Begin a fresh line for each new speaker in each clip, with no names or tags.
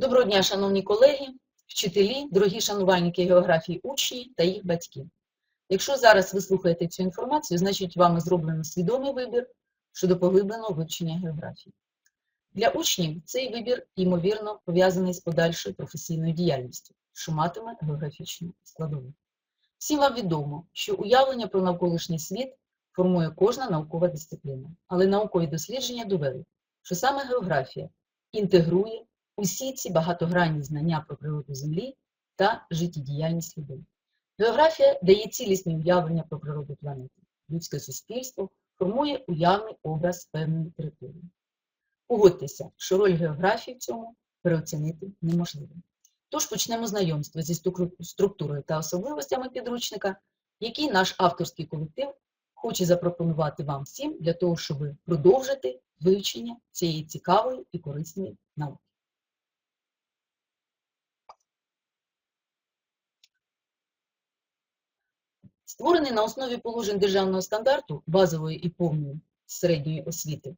Доброго дня, шановні колеги, вчителі, дорогі шанувальники географії учні та їх батьки. Якщо зараз ви слухаєте цю інформацію, значить вами зроблено свідомий вибір щодо поглибленого вивчення географії. Для учнів цей вибір, ймовірно, пов'язаний з подальшою професійною діяльністю, що матиме географічну складову. Всім вам відомо, що уявлення про навколишній світ формує кожна наукова дисципліна, але наукові дослідження довели, що саме географія інтегрує усі ці багатогранні знання про природу Землі та життєдіяльність людей. Географія дає цілісні уявлення про природу планети. Людське суспільство формує уявний образ певної території. Погодьтеся, що роль географії в цьому переоцінити неможливо. Тож почнемо знайомство зі структурою та особливостями підручника, який наш авторський колектив хоче запропонувати вам всім для того, щоб продовжити вивчення цієї цікавої і корисної науки. Створений на основі положень державного стандарту базової і повної середньої освіти,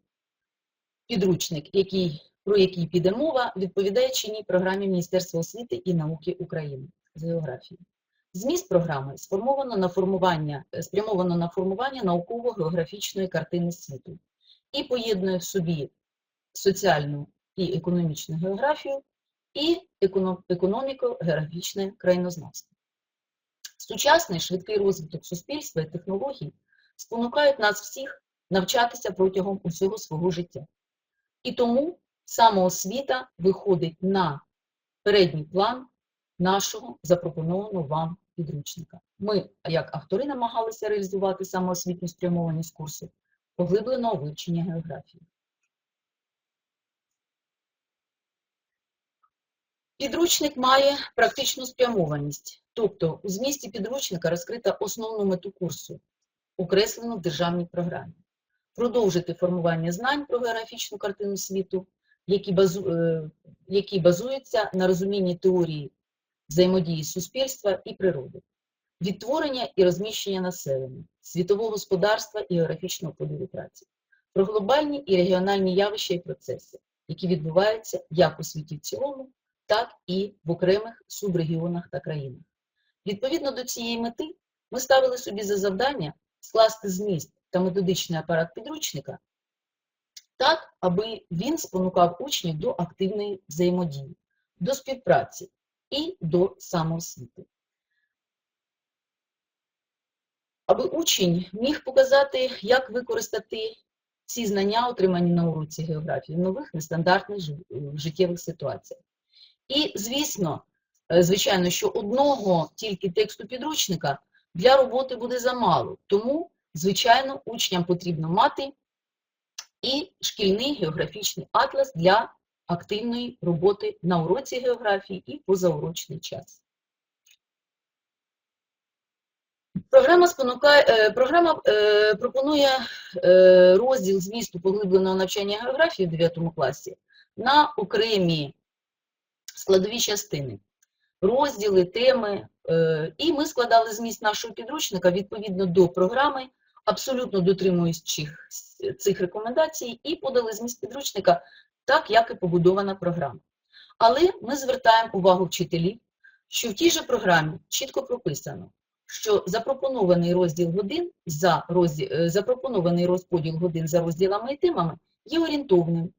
підручник, який, про який піде мова, відповідає чинній програмі Міністерства освіти і науки України з географії. Зміст програми сформовано на формування, спрямовано на формування науково-географічної картини світу і поєднує в собі соціальну і економічну географію і економіко-географічне країнознавство. Сучасний швидкий розвиток суспільства і технологій спонукають нас всіх навчатися протягом усього свого життя. І тому самоосвіта виходить на передній план нашого запропонованого вам підручника. Ми, як автори, намагалися реалізувати самоосвітню спрямованість курсу поглибленого вивчення географії. Підручник має практичну спрямованість, тобто у змісті підручника розкрита основну мету курсу, окреслену в державній програмі. Продовжити формування знань про географічну картину світу, які, базу, е, які базуються на розумінні теорії взаємодії суспільства і природи, відтворення і розміщення населення, світового господарства і географічного поділу праці, про глобальні і регіональні явища і процеси, які відбуваються як у світі в цілому, так і в окремих субрегіонах та країнах. Відповідно до цієї мети, ми ставили собі за завдання скласти зміст та методичний апарат підручника так, аби він спонукав учнів до активної взаємодії, до співпраці і до самоосвіти. Аби учень міг показати, як використати ці знання, отримані на уроці географії, в нових нестандартних життєвих ситуаціях. І, звісно, звичайно, що одного тільки тексту підручника для роботи буде замало. Тому, звичайно, учням потрібно мати і шкільний географічний атлас для активної роботи на уроці географії і позаурочний час. Програма, спонукає, е, програма е, пропонує е, розділ змісту поглибленого навчання географії в 9 класі на окремі складові частини, розділи, теми. е, І ми складали зміст нашого підручника відповідно до програми, абсолютно дотримуючись цих рекомендацій, і подали зміст підручника так, як і побудована програма. Але ми звертаємо увагу вчителів, що в тій же програмі чітко прописано, що запропонований розділ годин за розділ, е, запропонований розподіл годин за розділами і темами є орієнтовним.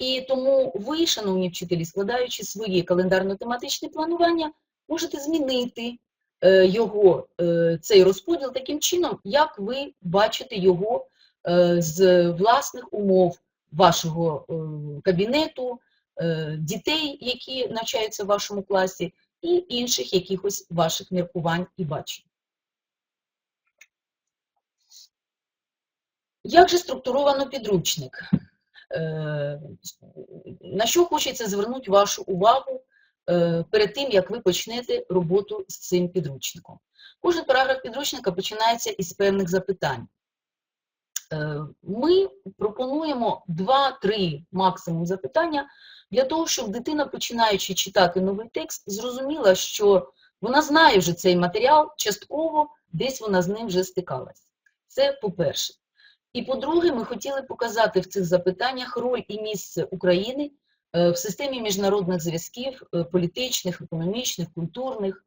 І тому ви, шановні вчителі, складаючи своє календарно-тематичне планування, можете змінити е, його, е, цей розподіл таким чином, як ви бачите його е, з власних умов вашого кабінету, дітей, які навчаються в вашому класі, і інших якихось ваших міркувань і бачень. Як же структуровано підручник? Е, На що хочеться звернути вашу увагу е, перед тим, як ви почнете роботу з цим підручником? Кожен параграф підручника починається із певних запитань. Е, Ми пропонуємо 2-3 максимум запитання для того, щоб дитина, починаючи читати новий текст, зрозуміла, що вона знає вже цей матеріал, частково десь вона з ним вже стикалась. Це по-перше. І по-друге, ми хотіли показати в цих запитаннях роль і місце України е, в системі міжнародних зв'язків, е, політичних, економічних, культурних,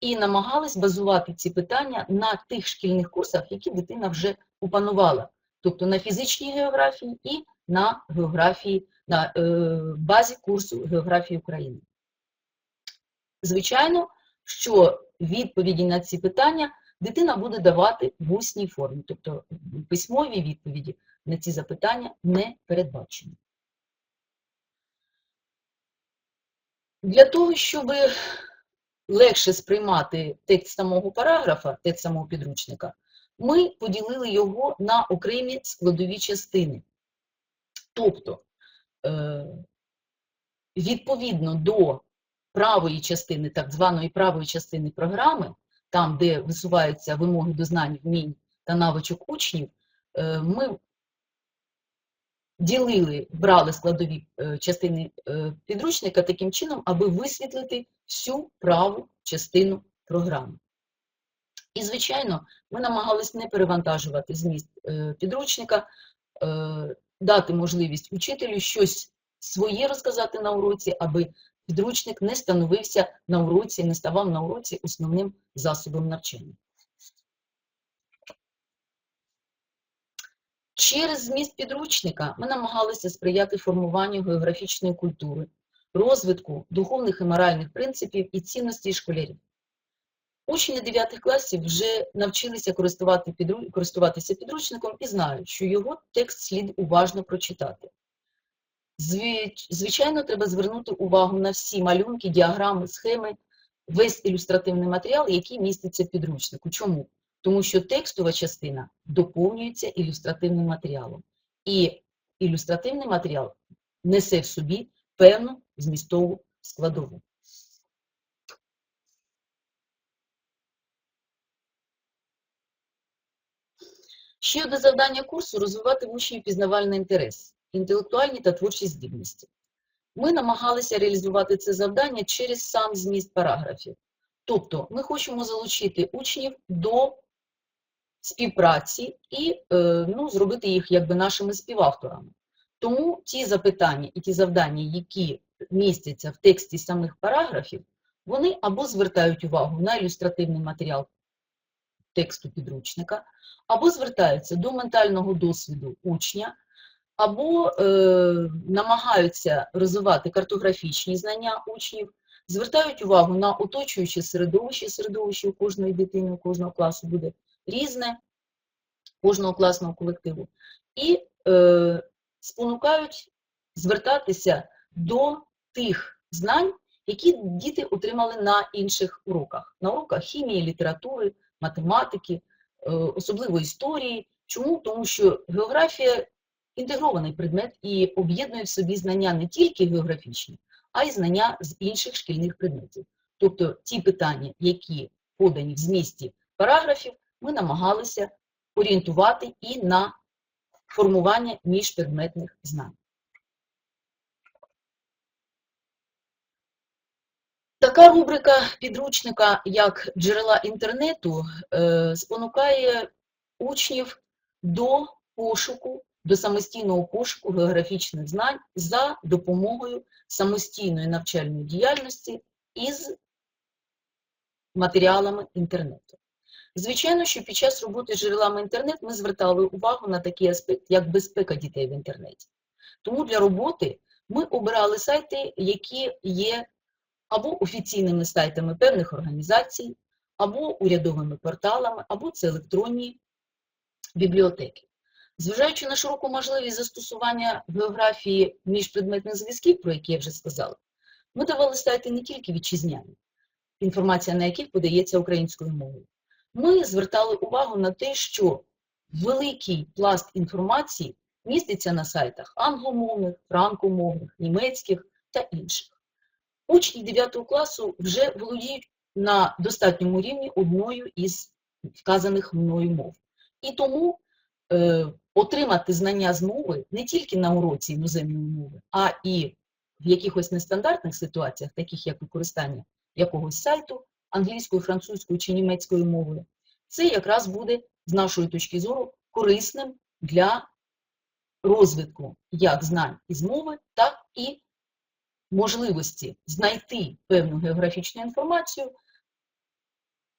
і намагались базувати ці питання на тих шкільних курсах, які дитина вже опанувала, тобто на фізичній географії і на географії, на е, базі курсу географії України. Звичайно, що відповіді на ці питання дитина буде давати в усній формі, тобто письмові відповіді на ці запитання не передбачені. Для того, щоб легше сприймати текст самого параграфа, текст самого підручника, ми поділили його на окремі складові частини. Тобто, е, відповідно до правої частини, так званої правої частини програми, там, де висуваються вимоги до знань, вмінь та навичок учнів, е, ми ділили, брали складові е, частини е, підручника таким чином, аби висвітлити всю праву частину програми. І, звичайно, ми намагались не перевантажувати зміст підручника, дати можливість учителю щось своє розказати на уроці, аби підручник не становився на уроці, не ставав на уроці основним засобом навчання. Через зміст підручника ми намагалися сприяти формуванню географічної культури, розвитку духовних і моральних принципів і цінностей школярів. Учні 9 класів вже навчилися користуватися підручником і знають, що його текст слід уважно прочитати. Звичайно, треба звернути увагу на всі малюнки, діаграми, схеми, весь ілюстративний матеріал, який міститься в підручнику. Чому? Тому що текстова частина доповнюється ілюстративним матеріалом. І ілюстративний матеріал несе в собі певну змістову складову. Ще одне завдання курсу розвивати в учнів пізнавальний інтерес інтелектуальні та творчі здібності. Ми намагалися реалізувати це завдання через сам зміст параграфів. Тобто ми хочемо залучити учнів до співпраці і е, ну, зробити їх якби нашими співавторами. Тому ті запитання і ті завдання, які містяться в тексті самих параграфів, вони або звертають увагу на ілюстративний матеріал тексту підручника, або звертаються до ментального досвіду учня, або е, намагаються розвивати картографічні знання учнів, звертають увагу на оточуюче середовище, середовище у кожної дитини, у кожного класу буде різне, кожного класного колективу, і е, спонукають звертатися до тих знань, які діти отримали на інших уроках, на уроках хімії, літератури, математики, е, особливо історії. Чому? Тому що географія інтегрований предмет і об'єднує в собі знання не тільки географічні, а й знання з інших шкільних предметів. Тобто ті питання, які подані в змісті параграфів, ми намагалися орієнтувати і на формування міжпредметних знань. Така рубрика підручника, як джерела інтернету, е, спонукає учнів до пошуку до самостійного пошуку географічних знань за допомогою самостійної навчальної діяльності із матеріалами інтернету. Звичайно, що під час роботи з джерелами інтернет ми звертали увагу на такий аспект, як безпека дітей в інтернеті. Тому для роботи ми обирали сайти, які є або офіційними сайтами певних організацій, або урядовими порталами, або це електронні бібліотеки. Зважаючи на широку можливість застосування географії міжпредметних зв'язків, про які я вже сказала, ми давали сайти не тільки вітчизняні, інформація на яких подається українською мовою. Ми звертали увагу на те, що великий пласт інформації міститься на сайтах англомовних, франкомовних, німецьких та інших. Учні 9 класу вже володіють на достатньому рівні одною із вказаних мною мов. І тому е, отримати знання з мови не тільки на уроці іноземної мови, а і в якихось нестандартних ситуаціях, таких як використання якогось сайту англійською, французькою чи німецькою мовою, це якраз буде, з нашої точки зору, корисним для розвитку як знань із мови, так і можливості знайти певну географічну інформацію,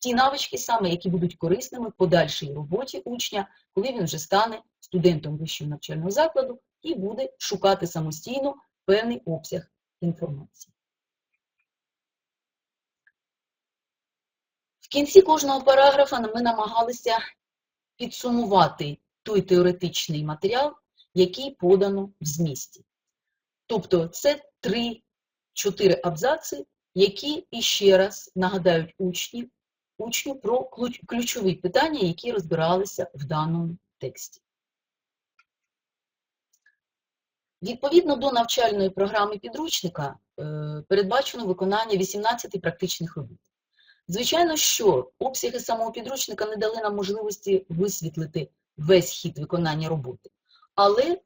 ті навички саме, які будуть корисними в подальшій роботі учня, коли він вже стане студентом вищого навчального закладу і буде шукати самостійно певний обсяг інформації. В кінці кожного параграфа ми намагалися підсумувати той теоретичний матеріал, який подано в змісті. Тобто це три-чотири абзаци, які іще раз нагадають учні, учню про ключові питання, які розбиралися в даному тексті. Відповідно до навчальної програми підручника е, передбачено виконання 18 практичних робіт. Звичайно, що обсяги самого підручника не дали нам можливості висвітлити весь хід виконання роботи, але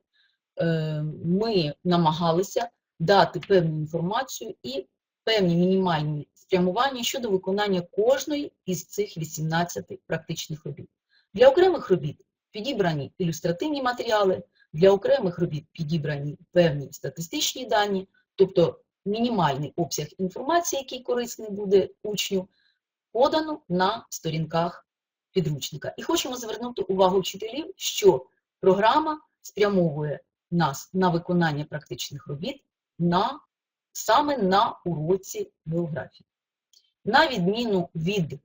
е, ми намагалися дати певну інформацію і певні мінімальні спрямування щодо виконання кожної із цих 18 практичних робіт. Для окремих робіт підібрані ілюстративні матеріали, для окремих робіт підібрані певні статистичні дані, тобто мінімальний обсяг інформації, який корисний буде учню, подано на сторінках підручника. І хочемо звернути увагу вчителів, що програма спрямовує нас на виконання практичних робіт на, саме на уроці географії. На відміну від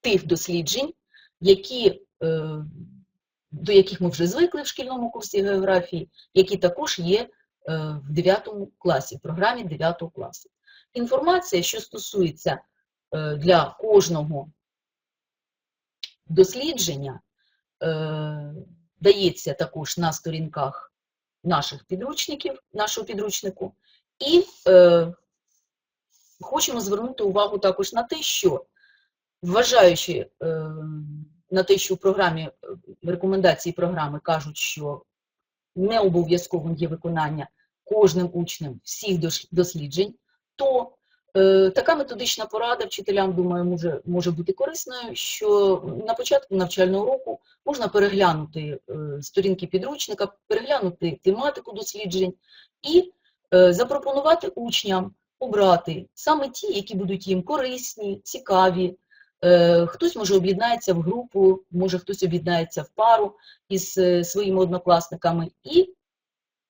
тих досліджень, які, е, до яких ми вже звикли в шкільному курсі географії, які також є е, в 9 класі, в програмі 9 класу. Інформація, що стосується е, для кожного дослідження, дається також на сторінках наших підручників, нашого підручнику, і хочемо звернути увагу також на те, що вважаючи е, на те, що в програмі рекомендації програми кажуть, що не обов'язковим є виконання кожним учнем всіх досліджень, то е, така методична порада вчителям, думаю, може, може бути корисною, що на початку навчального року можна переглянути е, сторінки підручника, переглянути тематику досліджень і е, запропонувати учням обрати саме ті, які будуть їм корисні, цікаві. Е, хтось може об'єднається в групу, може хтось об'єднається в пару із своїми однокласниками. І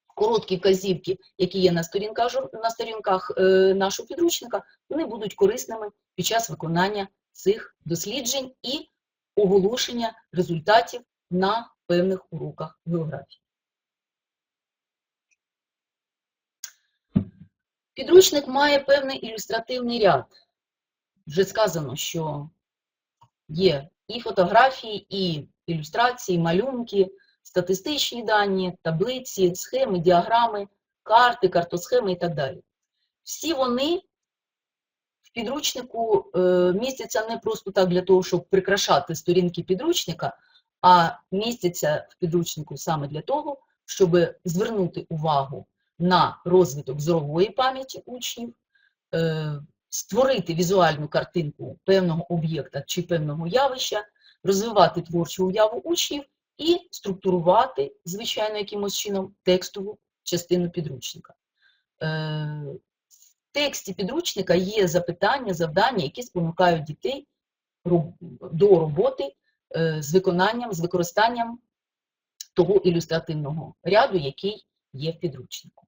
короткі вказівки, які є на сторінках на сторінках нашого підручника, вони будуть корисними під час виконання цих досліджень і оголошення результатів на певних уроках географії. Підручник має певний ілюстративний ряд. Вже сказано, що є і фотографії, і ілюстрації, малюнки, статистичні дані, таблиці, схеми, діаграми, карти, картосхеми і так далі. Всі вони в підручнику е, містяться не просто так для того, щоб прикрашати сторінки підручника, а містяться в підручнику саме для того, щоб звернути увагу на розвиток зорової пам'яті учнів, е, створити візуальну картинку певного об'єкта чи певного явища, розвивати творчу уяву учнів і структурувати, звичайно, якимось чином текстову частину підручника. Е, в тексті підручника є запитання, завдання, які спонукають дітей до роботи е, з виконанням, з використанням того ілюстративного ряду, який є в підручнику.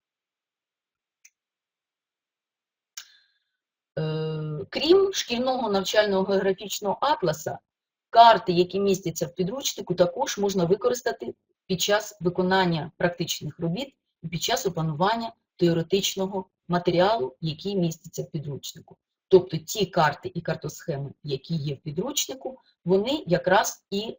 Крім шкільного навчального географічного атласа, карти, які містяться в підручнику, також можна використати під час виконання практичних робіт і під час опанування теоретичного матеріалу, який міститься в підручнику. Тобто ті карти і картосхеми, які є в підручнику, вони якраз і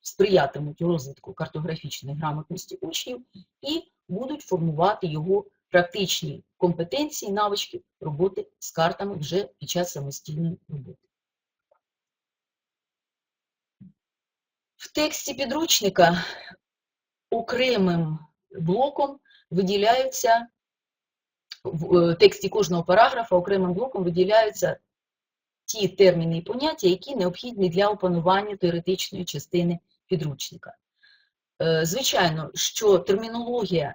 сприятимуть розвитку картографічної грамотності учнів і будуть формувати його практичні компетенції, навички роботи з картами вже під час самостійної роботи. В тексті підручника окремим блоком виділяються в е, тексті кожного параграфа окремим блоком виділяються ті терміни і поняття, які необхідні для опанування теоретичної частини підручника. Е, звичайно, що термінологія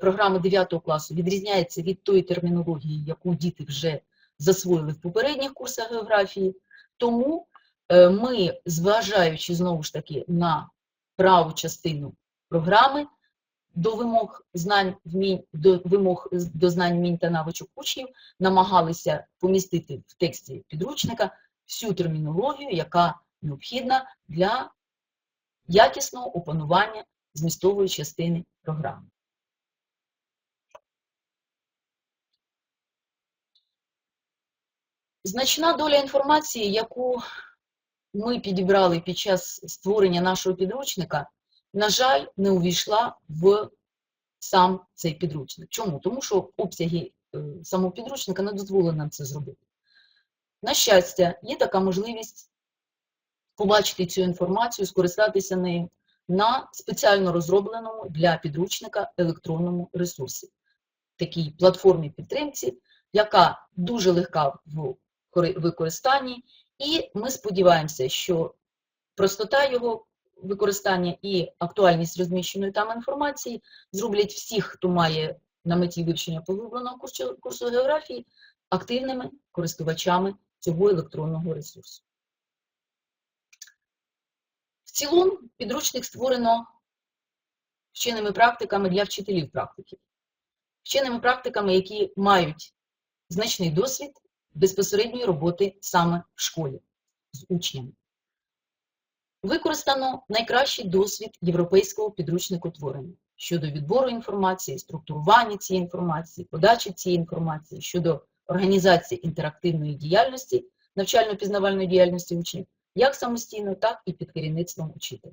програми 9 класу відрізняється від тої термінології, яку діти вже засвоїли в попередніх курсах географії. Тому е, ми, зважаючи знову ж таки на праву частину програми, до вимог знань вмінь, до вимог до знань вмінь та навичок учнів намагалися помістити в тексті підручника всю термінологію, яка необхідна для якісного опанування змістової частини програми. Значна доля інформації, яку ми підібрали під час створення нашого підручника, на жаль, не увійшла в сам цей підручник. Чому? Тому що обсяги е, самого підручника не дозволили нам це зробити. На щастя, є така можливість побачити цю інформацію, скористатися нею на спеціально розробленому для підручника електронному ресурсі, такій платформі підтримці, яка дуже легка в використанні, і ми сподіваємося, що простота його використання і актуальність розміщеної там інформації зроблять всіх, хто має на меті вивчення поглибленого курсу, курсу географії, активними користувачами цього електронного ресурсу. В цілому підручник створено вченими практиками для вчителів практики, вченими практиками, які мають значний досвід безпосередньої роботи саме в школі з учнями. Використано найкращий досвід європейського підручникотворення щодо відбору інформації, структурування цієї інформації, подачі цієї інформації, щодо організації інтерактивної діяльності, навчально-пізнавальної діяльності учнів, як самостійно, так і під керівництвом учителя.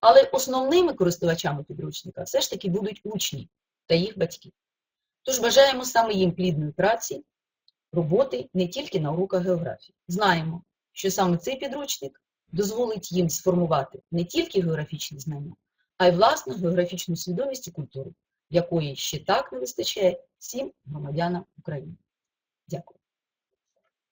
Але основними користувачами підручника все ж таки будуть учні та їх батьки. Тож бажаємо саме їм плідної праці, роботи не тільки на уроках географії. Знаємо, що саме цей підручник дозволить їм сформувати не тільки географічні знання, а й власну географічну свідомість і культуру, якої ще так не вистачає всім громадянам України. Дякую.